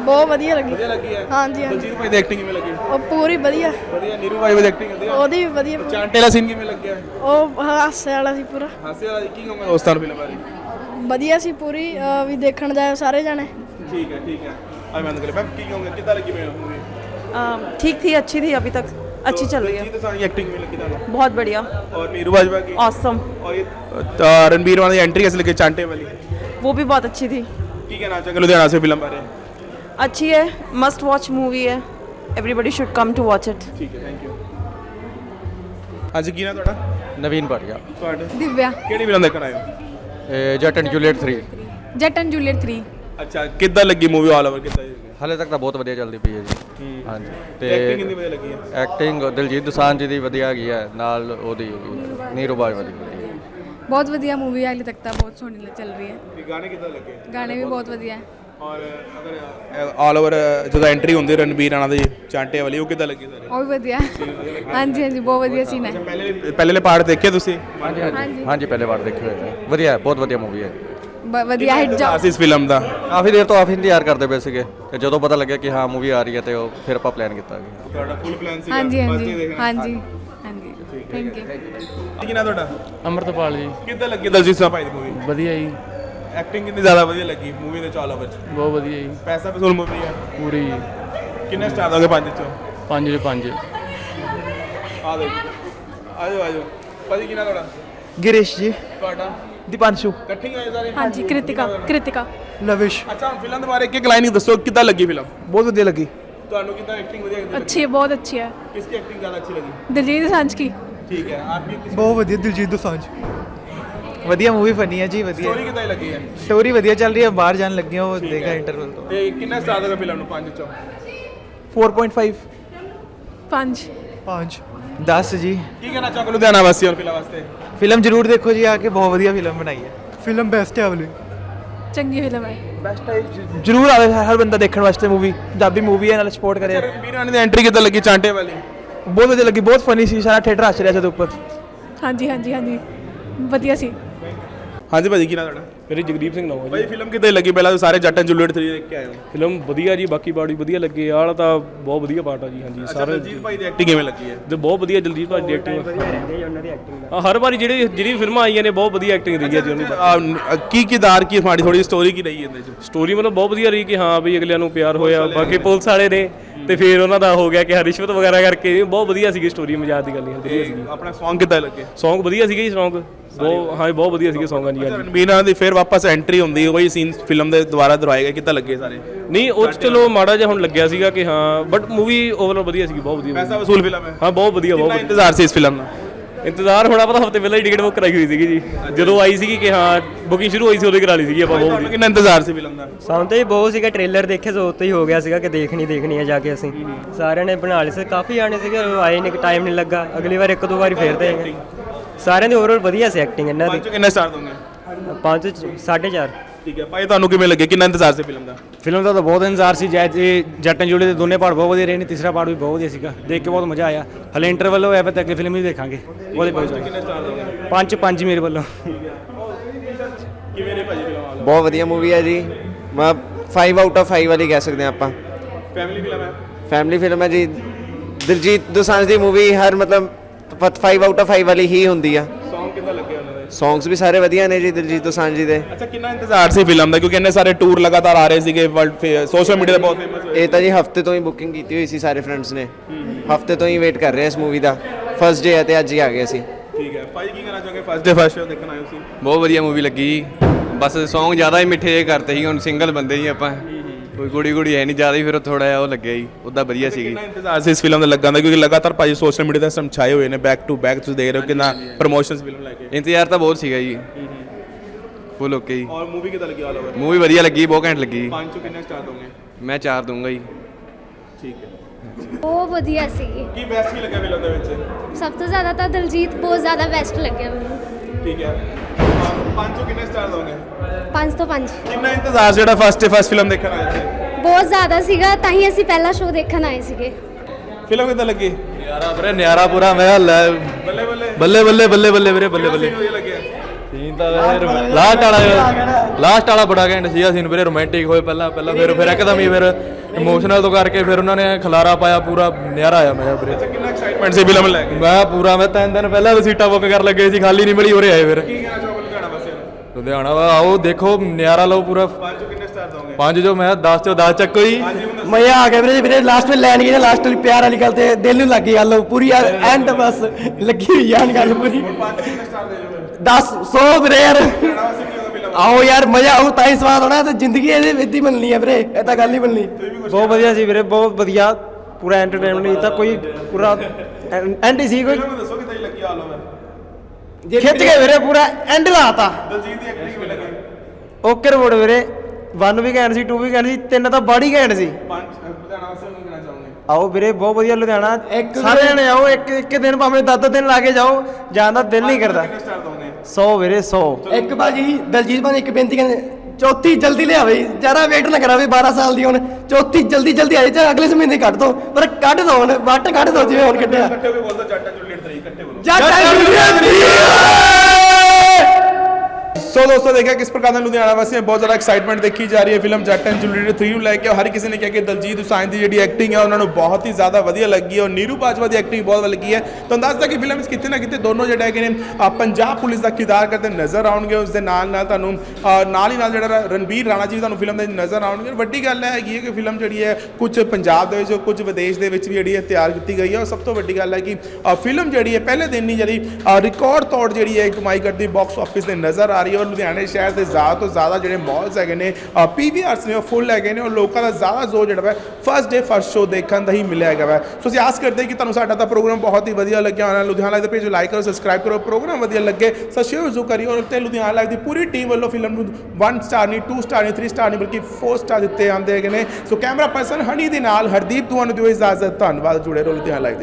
ਬਹੁਤ ਵਧੀਆ ਲੱਗੀ। ਵਧੀਆ ਲੱਗੀ ਹੈ। ਹਾਂਜੀ ਹਾਂਜੀ। ਦਲਜੀਤ ਭਾਈ ਦੀ ਐਕਟਿੰਗ ਕਿਵੇਂ ਲੱਗੀ? ਉਹ ਪੂਰੀ ਵਧੀਆ। ਵਧੀਆ ਨੀਰੂ ਬਾਜਵਾ ਦੀ ਐਕਟਿੰਗ ਵਧੀਆ। ਉਹਦੀ ਵੀ ਵਧੀਆ। ਚਾਂਟੇ ਵਾਲਾ ਸੀਨ ਕਿਵੇਂ ਲੱਗਿਆ? ਉਹ ਹਾਸੇ ਵਾਲਾ ਸੀ ਪੂਰਾ। ਹਾਸੇ ਵਾਲਾ ਕੀ ਕਹੋਗੇ ਦੋਸਤਾਂ ਨੂੰ ਫਿਲਮ ਬਾਰੇ? ਵਧੀਆ ਸੀ ਪੂਰੀ ਵੀ ਦੇਖਣ ਜਾਏ ਸਾਰੇ ਜਾਣੇ ठीक है ठीक है अब मैं कर मैम ठीक होंगे कितना लगी मैं मूवी ठीक थी अच्छी थी अभी तक अच्छी चल रही है तो सारी एक्टिंग में लगी था बहुत बढ़िया और नीरू बाजवा की ऑसम और ये अ, रणबीर वाली एंट्री कैसे लगी चांटे वाली वो भी बहुत अच्छी थी ਕੀ ਕਹਿਣਾ ਚਾਹੋਗੇ ਲੁਧਿਆਣਾ ਸੇ ਫਿਲਮ ਬਾਰੇ अच्छी है मस्ट वॉच मूवी है everybody should come to watch it ਠੀਕ ਹੈ ਥੈਂਕ ਯੂ ਹਾਂਜੀ ਕੀ ਨਾ ਤੁਹਾਡਾ ਨਵੀਨ ਭਾਟੀਆ ਤੁਹਾਡਾ ਦਿਵਿਆ ਕਿਹੜੀ ਫਿਲਮ ਦੇਖਣ ਆਏ ਹੋ ਜੱਟ ਐਂਡ ਜੂਲੀਅਟ 3 ਜੱਟ ਐਂਡ ਜੂਲੀਅਟ 3 ਅੱਛਾ ਕਿੱਦਾਂ ਲੱਗੀ ਮੂਵੀ ਆਲ ਓਵਰ ਕਿੱਦਾਂ ਹਲੇ ਤੱਕ ਤਾਂ ਬਹੁਤ ਵਧੀਆ ਚੱਲਦੀ ਪਈ ਹੈ ਜੀ। ਹਾਂਜੀ। ਐਕਟਿੰਗ ਕਿੰਨੀ ਵਧੀਆ ਲੱਗੀ ਹੈ? ਐਕਟਿੰਗ ਦਿਲਜੀਤ ਦੋਸਾਂਝ ਜੀ ਦੀ ਵਧੀਆ ਹੈਗੀ ਹੈ ਨਾਲ ਉਹਦੀ ਨੀਰੂ ਬਾਜਵਾ ਦੀ ਵਧੀਆ। ਬਹੁਤ ਵਧੀਆ ਮੂਵੀ ਹੈ ਹਲੇ ਤੱਕ ਤਾਂ ਬਹੁਤ ਸੋਹਣੀ ਲੱਗ- ਚੱਲ ਰਹੀ ਹੈ। ਤੇ ਗਾਣੇ ਕਿੱਦਾਂ ਲੱਗੇ? ਗਾਣੇ ਵੀ ਬਹੁਤ ਵਧੀਆ ਹੈ। ਔਰ ਅਗਰ ਆਲ ਓਵਰ ਜਦੋਂ ਐਂਟਰੀ ਹੁੰਦੀ ਰਣਬੀਰ ਰਾਣਾ ਦੀ ਚਾਂਟੇ ਵਾਲੀ ਉਹ ਕਿੱਦਾਂ ਲੱਗੀ ਸਾਰੇ? ਉਹ ਵੀ ਵਧੀਆ। ਹਾਂਜੀ ਹਾਂਜੀ ਬਹੁਤ ਵਧੀਆ ਸੀਨ ਹੈ। ਪਹਿਲੇ ਪਹਿਲੇ ਪਾਰਟ ਦੇਖੇ ਤੁਸੀਂ? ਹਾਂਜੀ ਹਾਂਜੀ। ਹਾਂਜੀ। ਪਹਿਲੇ ਵਾਰ ਦੇਖੇ ਹੋਏ ਨੇ। ਵਧੀਆ ਹੈ ਬਹੁਤ ਵਧੀਆ ਮੂਵੀ ਹੈ। ਬ- ਵਧੀਆ ਹਿੱਟ ਜਾ ਇਸ ਫਿਲਮ ਦਾ? ਕਾਫੀ ਦੇਰ ਤੋਂ ਆਫ ਇੰਤਜ਼ਾਰ ਕਰਦੇ ਪਏ ਸੀਗੇ ਤੇ ਜਦੋਂ ਪਤਾ ਲੱਗਿਆ ਕਿ ਹਾਂ ਮੂਵੀ ਆ ਰਹੀ ਹੈ ਤੇ ਉਹ ਫਿਰ ਆਪਾਂ ਪਲਾਨ ਕੀਤਾ ਗਿਆ ਤੁਹਾਡਾ ਫੁੱਲ ਪਲਾਨ ਸੀ ਹਾਂਜੀ ਹਾਂਜੀ ਹਾਂਜੀ ਹਾਂਜੀ। ਥੈਂਕ ਯੂ ਕੀ ਨਾ ਤੁਹਾਡਾ? ਅਮਰਤਪਾਲ ਜੀ। ਕਿੱਦਾਂ ਲੱਗੀ ਦਲਜੀਤ ਸਾਹਿਬ ਭਾਈ ਦੀ ਮੂਵੀ ਵਧੀਆ ਜੀ। ਐਕਟਿੰਗ ਕਿੰਨੀ ਜ਼ਿਆਦਾ ਵਧੀਆ ਲੱਗੀ ਮੂਵੀ ਦੇ ਚਾਲ ਓਵਰ ਚ ਬਹੁਤ ਵਧੀਆ ਜੀ ਪੈਸਾ ਵਸੂਲ ਮੂਵੀ ਹੈ ਪੂਰੀ ਕਿੰਨੇ ਸਟਾਰ ਦੋਗੇ ਪੰਜ ਚੋਂ 5 ਦੇ 5 ਆ ਦੇ ਆਜੋ ਆਜੋ ਭਾਜੀ ਕੀ ਨਾ ਤੁਹਾਡਾ ਗਿਰੀਸ਼ ਜੀ ਤੁਹਾਡਾ ਦੀਪਾਂਸ਼ੂ ਇਕੱਠੇ ਹੀ ਆਏ ਸਾਰੇ ਹਾਂਜੀ ਕ੍ਰਿਤਿਕਾ ਕ੍ਰਿਤਿਕਾ ਲਵਿਸ਼ ਅੱਛਾ ਹੁਣ ਫਿਲਮ ਦੇ ਬਾਰੇ ਇੱਕ ਇੱਕ ਲਾਈਨ ਦੱਸੋ ਕਿੱਦਾਂ ਲੱਗੀ ਫਿਲਮ ਬਹੁਤ ਵਧੀਆ ਲੱਗੀ ਤੁਹਾਨੂੰ ਕਿੱਦਾਂ ਐਕਟਿੰਗ ਵਧੀਆ ਲੱਗੀ अच्छी है बहुत अच्छी है किसकी एक्टिंग ज़्यादा अच्छी लगी दिलजीत सांझ की ठीक है आपकी किस ਬਹੁਤ ਵਧੀਆ ਦਿਲਜੀਤ ਦੋਸਾਂਝ ਵਧੀਆ ਮੂਵੀ ਬਣੀ ਹੈ ਜੀ ਵਧੀਆ। ਸਟੋਰੀ ਕਿਦਾਂ ਲੱਗੀ ਹੈ? ਸਟੋਰੀ ਵਧੀਆ ਚੱਲ ਰਹੀ ਹੈ ਬਾਹਰ ਜਾਣ ਲੱਗੇ ਹੋ ਦੇਖਾ ਇੰਟਰਵਲ ਤੋਂ। ਤੇ ਕਿੰਨਾ ਸਟਾਰ ਦੋਗੇ ਫਿਲਮ ਨੂੰ 5 ਚੋਂ? 4.5 5 5 10 ਜੀ। ਕੀ ਕਹਿਣਾ ਚਾਹੋਗੇ ਲੁਧਿਆਣਾ ਵਾਸੀਆਂ ਨੂੰ ਫਿਲਮ ਵਾਸਤੇ? ਫਿਲਮ ਜ਼ਰੂਰ ਦੇਖੋ ਜੀ ਆ ਕੇ ਬਹੁਤ ਵਧੀਆ ਫਿਲਮ ਬਣਾਈ ਹੈ। ਫਿਲਮ ਬੈਸਟ ਹੈ ਵਾਲੀ ਚੰਗੀ ਫਿਲਮ ਹੈ। ਬੈਸਟ ਹੈ ਜ਼ਰੂਰ ਆਵੇ ਹਰ ਬੰਦਾ ਦੇਖਣ ਵਾਸਤੇ ਮੂਵੀ ਪੰਜਾਬੀ ਮੂਵੀ ਹੈ ਨਾਲ ਸਪੋਰਟ ਕਰੇ। ਰਣਬੀਰ ਰਾਣੀ ਦੀ ਐਂਟਰੀ ਕਿਦਾਂ ਲੱਗੀ ਚਾਂਟੇ ਵਾਲੀ? ਬਹੁਤ ਵਧੀਆ ਲੱਗੀ ਬਹੁਤ ਫਨੀ ਸੀ ਸਾਰਾ ਥੀਏਟਰ ਹੱਸ ਰਿਹਾ ਸੀ ਉਹਦੇ ਉੱਪਰ। ਹਾਂਜੀ ਹਾਂਜੀ ਹਾਂਜੀ। ਵਧੀਆ ਸੀ। ਹਾਂਜੀ ਭਾਜੀ ਕੀ ਨਾ ਤੁਹਾਡਾ? ਮੇਰੀ ਜਗਦੀਪ ਸਿੰਘ ਨਾਮ ਹੈ ਭਾਈ ਫਿਲਮ ਕਿੱਦਾਂ ਲੱਗੀ ਪਹਿਲਾਂ? ਤਾਂ ਸਾਰੇ ਜੱਟ ਐਂਡ ਜੂਲੀਅਟ 3 ਦੇਖ ਕੇ ਆਏ ਹੋ। ਫਿਲਮ ਵਧੀਆ ਜੀ ਬਾਕੀ ਵੀ ਵਧੀਆ ਲੱਗੇ। ਆਹ ਵਾਲਾ ਤਾਂ ਬਹੁਤ ਵਧੀਆ ਪਾਰਟ ਆ ਜੀ ਹਾਂਜੀ। ਸਾਰੇ ਦਲਜੀਤ ਭਾਈ ਦੀ ਐਕਟਿੰਗ ਕਿਵੇਂ ਲੱਗੀ ਹੈ? ਤੇ ਬਹੁਤ ਵਧੀਆ ਦਲਜੀਤ ਭਾਜੀ ਦੀ ਐਕਟਿੰਗ ਹਾਂ ਹਰ ਵਾਰੀ ਜਿਹੜੀ ਜਿਹੜੀ ਫਿਲਮਾਂ ਆਈਆਂ ਨੇ ਬਹੁਤ ਵਧੀਆ ਐਕਟਿੰਗ ਰਹੀ ਹੈ ਜੀ ਉਹਨਾਂ ਦੀ। ਕੀ ਕਿਦਾਰ ਕੀ ਤੁਹਾਡੀ ਥੋੜੀ ਸਟੋਰੀ ਕੀ ਰਹੀ ਇਹਦੇ ਚ? ਸਟੋਰੀ ਮਤਲਬ ਬਹੁਤ ਵਧੀਆ ਰਹੀ ਕਿ ਹਾਂ ਵੀ ਅਗਲਿਆਂ ਨੂੰ ਪਿਆਰ ਹੋਇਆ ਬਾਕੀ ਪੁਲਿਸ ਵਾਲੇ ਨੇ। ਤੇ ਫਿਰ ਉਹਨਾਂ ਦਾ ਹੋ ਗਿਆ ਕਿ ਹਾਂ ਰਿਸ਼ਵਤ ਵਗੈਰਾ ਕਰਕੇ ਬਹੁਤ ਵਧੀਆ ਸੀਗੀ ਸਟੋਰੀ ਮਜ਼ਾਕ ਦੀ ਗੱਲ ਨਹੀਂ ਵਧੀਆ ਸੀਗੀ। ਆਪਣਾ Song ਕਿੱਦਾਂ ਲੱਗੇ? Song ਵਧੀਆ ਸੀਗੇ ਜੀ Song ਬਹੁਤ ਹਾਂ ਜੀ, ਬਹੁਤ ਵਧੀਆ ਸੀਗੇ Song ਹਾਂਜੀ ਹਾਂਜੀ। ਰਣਬੀਰ ਰਾਣਾ ਦੀ ਫਿਰ ਵਾਪਸ ਐਂਟਰੀ ਹੁੰਦੀ ਉਹੀ ਸੀਨ ਫਿਲਮ ਦੇ ਦੁਬਾਰਾ ਦੁਹਰਾਏ ਗਏ ਕਿੱਦਾਂ ਲੱਗੇ ਸਾਰੇ? ਨਹੀਂ ਉਹ 'ਚ ਚਲੋ ਮਾੜਾ ਜਿਹਾ ਹੁਣ ਲੱਗਿਆ ਸੀਗਾ ਕਿ ਹਾਂ ਬਟ ਮੂਵੀ ਓਵਰਆਲ ਵਧੀਆ ਸੀਗੀ ਬਹੁਤ ਵਧੀਆ ਪੈਸਾ ਵਸੂਲ ਫਿਲਮ ਹੈ। ਹਾਂ ਬਹੁਤ ਵਧੀਆ ਬਹੁਤ ਕਿੰਨਾ ਵਧੀਆ। ਇੰਤਜ਼ਾਰ ਸੀ ਇਸ ਫਿਲਮ ਦਾ? ਇੰਤਜ਼ਾਰ ਹੋਣਾ ਪਤਾ ਹਫ਼ਤੇ ਪਹਿਲਾਂ ਹੀ ਟਿਕਟ ਬੁੱਕ ਕਰਾਈ ਹੋਈ ਸੀਗੀ ਜੀ। ਜਦੋਂ ਆਈ ਸੀਗੀ ਕਿ ਹਾਂ ਬੁਕਿੰਗ ਸ਼ੁਰੂ ਹੋਈ ਸੀ ਉਦੋਂ ਹੀ ਕਰਾ ਲਈ ਸੀਗੀ ਆਪਾਂ ਬਹੁਤ ਤੁਹਾਨੂੰ ਕਿੰਨਾ ਇੰਤਜ਼ਾਰ ਸੀ ਫਿਲਮ ਦਾ? ਸਾਨੂੰ ਤਾਂ ਬਹੁਤ ਸੀਗਾ ਟ੍ਰੇਲਰ ਦੇਖੇ ਸੋ ਉੱਤੇ ਹੀ ਹੋ ਗਿਆ ਸੀਗਾ ਕਿ ਦੇਖਣੀ ਦੇਖਣੀ ਹੈ ਜਾ ਕੇ ਅਸੀਂ। ਸਾਰਿਆਂ ਨੇ ਬਣਾ ਲਈ ਸੀ ਕਾਫੀ ਆਣੇ ਸੀਗੇ ਉਹ ਆਏ ਨਹੀਂ ਟਾਈਮ ਨਹੀਂ ਲੱਗਾ। ਅਗਲੀ ਵਾਰ ਇੱਕ ਦੋ ਵਾਰੀ ਫੇਰ ਦੇਂਗੇ ਸਾਰਿਆਂ ਦੀ ਓਵਰਆਲ ਵਧੀਆ ਸੀ ਐਕਟਿੰਗ ਇਹਨਾਂ ਦੀ। ਕਿੰਨਾ ਸਟਾਰ ਦੋਗੇ? ਪੰਜ ਚ- ਸਾਢੇ ਚਾਰ। ਠੀਕ ਹੈ। ਭਾਈ ਤੁਹਾਨੂੰ ਕਿਵੇਂ ਲੱਗੇ? ਕਿੰਨਾ ਇੰਤਜ਼ਾਰ ਸੀ ਫਿਲਮ ਦਾ? ਫਿਲਮ ਦਾ ਤਾਂ ਬਹੁਤ ਇੰਤਜ਼ਾਰ ਸੀ ਜੈ ਇਹ ਜੱਟ ਜੂਲੀਅਟ ਦੇ ਦੋਨੇ ਪਾਰਟ ਬਹੁਤ ਵਧੀਆ ਰਹੇ ਨੇ ਤੀਸਰਾ ਪਾਰਟ ਵੀ ਬਹੁਤ ਵਧੀਆ ਸੀਗਾ। ਦੇਖ ਕੇ ਬਹੁਤ ਮਜ਼ਾ ਆਇਆ। ਹਲੇ ਇੰਟਰਵਲ ਹੋਇਆ ਫਿਰ ਤੇ ਅਗਲੀ ਫਿਲਮ ਵੀ ਦੇਖਾਂਗੇ। ਉਹਦੇ ਬਹੁਤ ਕਿੰਨਾ ਪੰਜ ਪੰਜ ਮੇਰੇ ਵੱਲੋਂ। ਕਿਵੇਂ ਨੇ ਭਾਜੀ ਫਿਲਮ ਵਾਲਾ? ਬਹੁਤ ਵਧੀਆ ਮੂਵੀ ਹੈ ਜੀ। ਮੈਂ 5 ਆਊਟ ਆਫ 5 ਵਾਲੀ ਕਹਿ ਸਕਦੇ ਹਾਂ ਆਪਾਂ। ਫੈਮਿਲੀ ਫਿਲਮ ਹੈ? ਫੈਮਿਲੀ ਫਿਲਮ ਹੈ ਜੀ। ਦਿਲਜੀਤ ਦੋਸਾਂਝ ਦੀ ਮੂਵੀ ਹਰ ਮਤਲਬ 5 ਆਊਟ ਆਫ 5 ਵਾਲੀ ਹੀ ਹੁੰਦੀ ਆ। Song ਕਿੱਦਾਂ ਲੱਗੇ ਉਹਨਾਂ? ਦੇ ਸੌਂਗਸ ਵੀ ਸਾਰੇ ਵਧੀਆ ਨੇ ਜੀ ਦਿਲਜੀਤ ਦੋਸਾਂਝ ਜੀ ਦੇ। ਅੱਛਾ ਕਿੰਨਾ ਇੰਤਜ਼ਾਰ ਸੀ ਫਿਲਮ ਦਾ? ਕਿਉਂਕਿ ਇੰਨੇ ਸਾਰੇ ਟੂਰ ਲਗਾਤਾਰ ਆ ਰਹੇ ਸੀਗੇ ਵਰਲਡ ਸੋਸ਼ਲ ਮੀਡੀਆ ਤੇ ਬਹੁਤ ਫੇਮਸ ਹੋਏ। ਇਹ ਤਾਂ ਜੀ ਹਫ਼ਤੇ ਤੋਂ ਹੀ ਬੁਕਿੰਗ ਕੀਤੀ ਹੋਈ ਸੀ ਸਾਰੇ ਫਰੈਂਡਸ ਨੇ। ਹਫ਼ਤੇ ਤੋਂ ਹੀ ਵੇਟ ਕਰ ਰਹੇ ਇਸ ਮੂਵੀ ਦਾ। ਫਰਸਟ ਡੇ ਹੈ ਤੇ ਅੱਜ ਹੀ ਆ ਗਏ ਸੀ ਠੀਕ ਹੈ। ਭਾਈ ਕੀ ਕਹਿਣਾ ਚਾਹੋਗੇ? ਫਸਟ ਡੇ ਫਸਟ ਸ਼ੋ ਦੇਖਣ ਆਏ ਹੋ ਸੀ ਬਹੁਤ ਵਧੀਆ ਮੂਵੀ ਲੱਗੀ ਬਸ Song ਜ਼ਿਆਦਾ ਹੀ ਮਿੱਠੇ ਜਿਹੇ ਕਰਤੇ ਸੀ ਹੁਣ ਸਿੰਗਲ ਬੰਦੇ ਜੀ ਆਪਾਂ। ਕੋਈ ਕੁੜੀ ਕੁੜੀ ਹੈ ਨਹੀਂ ਜ਼ਿਆਦਾ ਹੀ ਫਿਰ ਥੋੜਾ ਜਿਹਾ ਉਹ ਲੱਗਿਆ ਜੀ ਉਦਾਂ ਵਧੀਆ ਸੀਗੀ। ਕਿੰਨਾ ਇੰਤਜ਼ਾਰ ਸੀ ਇਸ ਫਿਲਮ ਦਾ ਲੱਗਣ ਦਾ? ਕਿਉਂਕਿ ਲਗਾਤਾਰ ਭਾਜੀ ਸੋਸ਼ਲ ਮੀਡੀਆ ਤੇ ਸਮਝਾਏ ਹੋਏ ਨੇ ਬੈਕ ਟੂ ਬੈਕ ਤੁਸੀਂ ਦੇਖ ਰਹੇ ਹੋ ਕਿੰਨਾ ਪ੍ਰੋਮੋਸ਼ਨਸ ਫਿਲਮ ਲੈ ਕੇ। ਇੰਤਜ਼ਾਰ ਤਾਂ ਬਹੁਤ ਸੀਗਾ ਜੀ। ਫੁੱਲ ਓਕੇ ਜੀ। ਔਰ ਮੂਵੀ ਕਿਦਾਂ ਲੱਗੀ ਆਲ ਓਵਰ ਮੂਵੀ ਵਧੀਆ ਲੱਗੀ ਬਹੁਤ ਘੈਂਟ ਲੱਗੀ ਪੰਜ ਚੋਂ ਕਿੰਨੇ ਸਟਾਰ ਦੋਗੇ ਮੈਂ ਚਾਰ ਦੂੰਗਾ ਜੀ। ਠੀਕ ਹੈ। ਬਹੁਤ ਵਧੀਆ ਸੀਗੀ। ਕੀ ਬੈਸਟ ਕੀ ਲੱਗਾ ਫਿਲਮ ਦੇ ਵਿੱਚ? ਸਭ ਤੋਂ ਜ਼ਿਆਦਾ ਤਾਂ ਦਲਜੀਤ ਬਹੁਤ ਜ਼ਿਆਦਾ ਬੈਸਟ ਲੱਗਿਆ ਮੈਨੂੰ। ਠੀਕ ਹੈ। ਔਰ ਪੰਜ ਚੋਂ ਕਿੰਨੇ ਸਟਾਰ ਦੋਗੇ 5 ਤੋਂ 5 ਕਿੰਨਾ ਇੰਤਜ਼ਾਰ ਜਿਹੜਾ ਫਸਟ ਡੇ ਫਸਟ ਫਿਲਮ ਦੇਖਣ ਆਏ ਸੀ? ਬਹੁਤ ਜ਼ਿਆਦਾ ਸੀਗਾ ਤਾਂ ਹੀ ਅਸੀਂ ਪਹਿਲਾ ਸ਼ੋਅ ਦੇਖਣ ਆਏ ਸੀਗੇ। ਫਿਲਮ ਕਿਦਾਂ ਲੱਗੀ? ਨਿਆਰਾ ਵੀਰੇ ਨਿਆਰਾ ਪੂਰਾ ਮੈਂ ਲੈ। ਬੱਲੇ ਬੱਲੇ। ਬੱਲੇ ਬੱਲੇ ਬੱਲੇ ਬੱਲੇ ਵੀਰੇ ਬੱਲੇ ਬੱਲੇ। ਵਧੀਆ ਲੱਗਿਆ? ਸੀਨ ਤਾਂ ਲਾਸਟ ਵਾਲਾ ਲਾਸਟ ਵਾਲਾ ਬੜਾ ਘੈਂਟ ਸੀਗਾ ਸੀਨ ਵੀਰੇ ਰੋਮਾਂਟਿਕ ਹੋਏ ਪਹਿਲਾਂ ਪਹਿਲਾਂ ਫਿਰ ਫਿਰ ਇੱਕਦਮ ਹੀ ਫਿਰ ਇਮੋਸ਼ਨਲ ਤੋਂ ਕਰਕੇ ਫਿਰ ਉਹਨਾਂ ਨੇ ਖਲਾਰਾ ਪਾਇਆ ਪੂਰਾ ਨਿਆਰਾ ਆਇਆ ਮੈਂ ਵੀਰੇ। ਕਿੰਨਾ ਐਕਸਾਈਟਮੈਂਟ ਸੀ ਫਿਲਮ ਲੈ ਕੇ? ਮੈਂ ਪੂਰਾ ਮੈਂ ਤਿੰਨ ਦਿਨ ਪਹਿਲਾਂ ਵੀ ਸੀਟਾਂ ਬੁੱਕ ਕਰ ਲੱਗੇ ਸੀ ਖਾਲੀ ਨਹੀਂ ਮਿਲੀ ਉਰੇ ਆਏ ਫਿਰ। ਕੀ ਕਹਿਣਾ ਲੁਧਿਆਣਾ ਵਾ ਆਓ ਦੇਖੋ ਨਿਆਰਾ ਲਓ ਪੂਰਾ। ਪੰਜ ਚੋਂ ਕਿੰਨੇ ਸਟਾਰ ਦੋਗੇ? ਪੰਜ ਜੋ ਮੈਂ 10 ਚੋਂ 10 ਚੱਕੋ ਹੁਣ ਦੱਸੋ ਮਜ਼ਾ ਆ ਗਿਆ ਵੀਰੇ ਵੀਰੇ ਲਾਸਟ ਵਿੱਚ ਲੈਣ ਗਏ ਲਾਸਟ ਵਾਲੀ ਪਿਆਰ ਵਾਲੀ ਗੱਲ ਤੇ ਦਿਲ ਨੂੰ ਲੱਗੀ ਗੱਲ ਪੂਰੀ ਐਂਡ ਬਸ ਲੱਗੀ ਹੋਈ ਜਾਨ ਗੱਲ ਪੂਰੀ। ਪੰਜ ਚੋਂ ਕਿੰਨੇ ਸਟਾਰ ਦੇ ਜੋਗੇ? 10 100 ਵੀਰੇ ਯਾਰ। ਆਓ ਯਾਰ ਮਜ਼ਾ ਆਊ ਤਾਂ ਹੀ ਸਵਾਦ ਆਉਣਾ ਤੇ ਜ਼ਿੰਦਗੀ ਇਹਦੇ ਵਿੱਚ ਹੀ ਮਿਲਣੀ ਹੈ ਵੀਰੇ ਇਹ ਤਾਂ ਗੱਲ ਹੀ ਮਿਲਣੀ ਬਹੁਤ ਵਧੀਆ ਸੀ ਵੀਰੇ ਬਹੁਤ ਵਧੀਆ ਪੂਰਾ ਐਂਟਰਟੇਨਮੈਂਟ ਕੀਤਾ ਕੋਈ ਪੂਰਾ ਐਂਟੀ ਸੀ ਕੋਈ। ਦੱਸੋ ਕਿਦਾਂ ਲੱਗੀ ਆਲ ਓਵਰ ਖਿੱਚ ਕੇ ਵੀਰੇ ਪੂਰਾ ਐਂਡ ਲਾਤਾ। ਦਲਜੀਤ ਦੀ ਐਕਟਿੰਗ ਕਿਵੇਂ ਲੱਗੀ। ਓਕੇ ਰਿਪੋਰਟ ਵੀਰੇ 1 ਵੀ ਘੈਂਟ ਸੀ 2 ਵੀ ਘੈਂਟ ਸੀ 3 ਤਾਂ ਬਾੜੀ ਘੈਂਟ ਸੀ। ਪੰਜ ਲੁਧਿਆਣਾ ਵਾਸਤੇ ਨੂੰ ਕਹਿਣਾ ਚਾਹੁੰਗੇ? ਆਓ ਵੀਰੇ ਬਹੁਤ ਵਧੀਆ ਲੁਧਿਆਣਾ। ਸਾਰੇ ਜਣੇ ਆਓ ਇੱਕ ਇੱਕ ਦਿਨ ਭਾਵੇਂ 10 ਦਿਨ ਲਾ ਕੇ ਜਾਓ ਜਾਣ ਦਾ ਦਿਲ ਨਹੀਂ ਕਰਦਾ। ਕਿੰਨੇ ਸਟਾਰ ਦੋਗੇ 100 ਵੀਰੇ 100 ਇੱਕ ਭਾਜੀ ਦਲਜੀਤ ਭਾਜੀ ਇੱਕ ਬੇਨਤੀ ਕਹਿੰਦੇ ਚੌਥੀ ਜਲਦੀ ਲਿਆਵੇ ਜ਼ਿਆਦਾ ਵੇਟ ਨਾ ਕਰਾਵੇ 12 ਸਾਲ ਦੀ ਹੁਣ। ਚੌਥੀ ਜਲਦੀ ਜਲਦੀ ਆਏ ਚਾਹੇ ਅਗਲੇ ਮਹੀਨੇ ਕੱਢ ਦੋ। ਪਰ ਕੱਢ ਦੋ ਹੁਣ ਵੱਟ ਕੱਢ ਦੋ ਜਿਵੇਂ ਹੁਣ ਕੱਢਿਆ। ਇਕੱਠੇ ਹੋ ਕੇ ਬੋਲਦਾ ਜੱਟ ਜੂਲੀਅਟ 3 ਇਕੱਠੇ ਬੋਲੋ। ਜੱਟ ਸੋ ਦੋਸਤੋ, ਦੇਖਿਆ ਕਿਸ ਪ੍ਰਕਾਰ ਨਾਲ ਲੁਧਿਆਣਾ ਵਾਸੀਆਂ ਬਹੁਤ ਜ਼ਿਆਦਾ ਐਕਸਾਈਟਮੈਂਟ ਦੇਖੀ ਜਾ ਰਹੀ ਹੈ ਫਿਲਮ ਜੱਟ ਐਂਡ ਜੂਲੀਅਟ 3 ਨੂੰ ਲੈ ਕੇ ਹਰ ਕਿਸੇ ਨੇ ਕਿਹਾ ਕਿ ਦਲਜੀਤ ਹੁਸੈਨ ਦੀ ਜਿਹੜੀ ਐਕਟਿੰਗ ਹੈ, ਉਹਨਾਂ ਨੂੰ ਬਹੁਤ ਹੀ ਜ਼ਿਆਦਾ ਵਧੀਆ ਲੱਗੀ ਹੈ ਔਰ ਨੀਰੂ ਬਾਜਵਾ ਦੀ ਐਕਟਿੰਗ ਬਹੁਤ ਲੱਗੀ ਹੈ। ਤੁਹਾਨੂੰ ਦੱਸਦਾ ਕਿ ਫਿਲਮ ਵਿੱਚ ਕਿਤੇ ਨਾ ਕਿਤੇ ਦੋਨੋਂ ਜਿਹੜੇ ਹੈਗੇ ਨੇ ਪੰਜਾਬ ਪੁਲਿਸ ਦਾ ਕਿਰਦਾਰ ਕਰਦੇ ਨਜ਼ਰ ਆਉਣਗੇ, ਉਸ ਦੇ ਨਾਲ ਨਾਲ ਤੁਹਾਨੂੰ ਨਾਲ ਹੀ ਨਾਲ ਜਿਹੜਾ ਰ- ਰਣਬੀਰ ਰਾਣਾ ਜੀ ਵੀ ਤੁਹਾਨੂੰ ਫਿਲਮ ਦੇ ਨਜ਼ਰ ਆਉਣਗੇ। ਵੱਡੀ ਗੱਲ ਇਹ ਹੈਗੀ ਹੈ ਕਿ ਫਿਲਮ ਜਿਹੜੀ ਹੈ, ਕੁਝ ਪੰਜਾਬ ਦੇ ਵਿੱਚ, ਕੁਝ ਵਿਦੇਸ਼ ਦੇ ਵਿੱਚ ਵੀ ਜਿਹੜੀ ਹੈ ਤਿਆਰ ਕੀਤੀ ਗਈ ਹੈ ਔਰ ਸਭ ਤੋਂ ਵੱਡੀ ਗੱਲ ਹੈ ਕਿ ਫਿਲਮ ਜਿਹੜੀ ਹੈ, ਪਹਿਲੇ ਦਿਨ ਹੀ ਜਿਹੜੀ ਰਿਕਾਰਡ ਤੋੜ ਜਿਹੜੀ ਹੈ ਕਮਾਈ ਕਰਦੀ ਬਾਕਸ ਆਫਿਸ ਦੇ ਨਜ਼ਰ ਆ ਰਹੀ ਹੈ। ਔਰ ਲੁਧਿਆਣੇ ਸ਼ਹਿਰ ਦੇ ਜ਼ਿਆਦਾ ਤੋਂ ਜ਼ਿਆਦਾ ਜਿਹੜੇ ਮਾਲਸ ਹੈਗੇ ਨੇ ਪੀਵੀਆਰਸ ਨੇ ਉਹ ਫੁੱਲ ਹੈਗੇ ਨੇ ਔਰ ਲੋਕਾਂ ਦਾ ਜ਼ਿਆਦਾ ਜ਼ੋਰ ਜਿਹੜਾ ਵਾ ਫਸਟ ਡੇ ਫਸਟ ਸ਼ੋ ਦੇਖਣ ਦਾ ਹੀ ਮਿਲਿਆ ਹੈਗਾ ਵਾ। ਸੋ ਅਸੀਂ ਆਸ ਕਰਦੇ ਹਾਂ ਕਿ ਤੁਹਾਨੂੰ ਸਾਡਾ ਤਾਂ ਪ੍ਰੋਗਰਾਮ ਬਹੁਤ ਹੀ ਵਧੀਆ ਲੱਗਿਆ ਹੋਣਾ। ਲੁਧਿਆਣਾ ਲਾਈਵ ਦੇ ਪੇਜ ਲਾਈਕ ਕਰੋ ਸਬਸਕ੍ਰਾਈਬ ਕਰੋ ਪ੍ਰੋਗਰਾਮ ਵਧੀਆ ਲੱਗੇ ਸੋ ਸ਼ੇਅਰ ਜ਼ਰੂਰ ਕਰਿਓ। ਔਰ ਤੇ ਲੁਧਿਆਣਾ ਲਾਈਵ ਦੀ ਪੂਰੀ ਟੀਮ ਵੱਲੋਂ ਫਿਲਮ ਨੂੰ 1 ਸਟਾਰ ਨਹੀਂ 2 ਸਟਾਰ ਨਹੀਂ 3 ਸਟਾਰ ਨਹੀਂ, ਬਲਕਿ 4 ਸਟਾਰ ਦਿੱਤੇ ਜਾਂਦੇ ਹੈਗੇ ਨੇ। ਸੋ ਕੈਮਰਾ ਪਰਸਨ ਹਨੀ ਦੇ ਨਾਲ, ਹਰਦੀਪ ਤੁਹਾਨੂੰ ਦਿਓ ਇਜਾਜ਼ਤ। ਧੰਨਵਾਦ ਜੁੜੇ ਰਹੋ ਲੁਧਿਆਣਾ ਲਾਈਵ ਦੇ